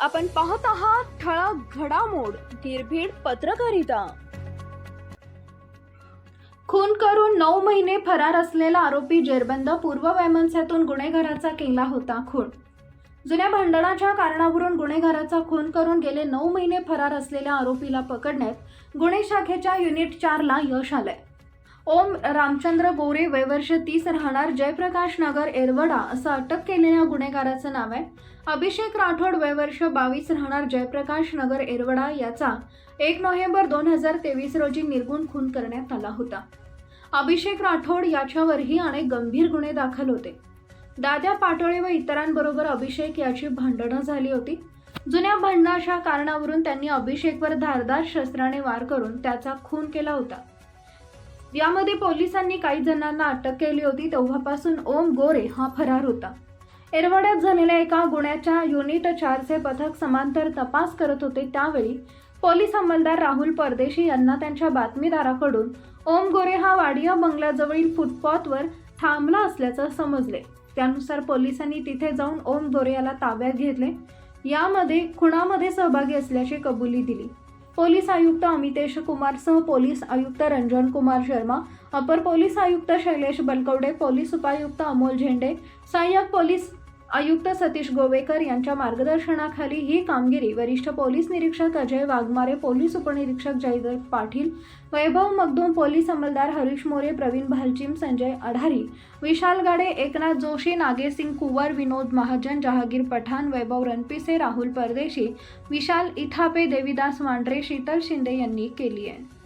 आपण पाहत आहात ठळक घडामोड निर्भीड पत्रकारिता. खून करून नऊ महिने फरार असलेला आरोपी जेरबंद पूर्व वैमनस्यातून गुन्हेगाराचा केला होता खून. जुन्या भांडणाच्या कारणावरून गुन्हेगाराचा खून करून गेले नऊ महिने फरार असलेल्या आरोपीला पकडण्यात गुन्हे शाखेच्या युनिट चारला यश आलंय. ओम रामचंद्र बोरे वयवर्ष तीस राहणार जयप्रकाश नगर एरवडा असं अटक केलेल्या गुन्हेगाराचं नाव आहे. अभिषेक राठोड वयवर्ष बावीस राहणार जयप्रकाश नगर एरवडा याचा एक नोव्हेंबर दोन हजार तेवीस रोजी निर्गुण खून करण्यात आला होता. अभिषेक राठोड याच्यावरही अनेक गंभीर गुन्हे दाखल होते. दाद्या पाटोळे व इतरांबरोबर अभिषेक याची भांडणं झाली होती. जुन्या भांडणाच्या कारणावरून त्यांनी अभिषेकवर धारदार शस्त्राने वार करून त्याचा खून केला होता. यामध्ये पोलिसांनी काही जणांना अटक केली होती. तेव्हापासून ओम गोरे हा फरार होता. एरवाड्यात झालेल्या एका गुन्ह्याच्या युनिट चारचे पथक समांतर तपास करत होते. त्यावेळी पोलीस अंमलदार राहुल परदेशी यांना त्यांच्या बातमीदाराकडून ओम गोरे हा वाडिया बंगल्याजवळील फुटपाथवर थांबला असल्याचं समजले. त्यानुसार पोलिसांनी तिथे जाऊन ओम गोरे याला ताब्यात घेतले. यामध्ये खुणामध्ये सहभागी असल्याची कबुली दिली. पोलीस आयुक्त अमितेश कुमारसह पोलीस आयुक्त रंजन कुमार शर्मा अपर पोलीस आयुक्त शैलेश बलकवडे पोलीस उपायुक्त अमोल झेंडे सहाय्यक पोलीस आयुक्त सतीश गोवेकर यांच्या मार्गदर्शनाखाली ही कामगिरी वरिष्ठ पोलीस निरीक्षक अजय वाघमारे पोलीस उपनिरीक्षक जयदेव पाटील वैभव मगदूम पोलीस अंमलदार हरीश मोरे प्रवीण भालचिम संजय आढारी विशाल गाडे एकनाथ जोशी नागेसिंग कुवर विनोद महाजन जहागीर पठाण वैभव रणपिसे राहुल परदेशी विशाल इथापे देविदास मांढरे शीतल शिंदे यांनी केली आहे.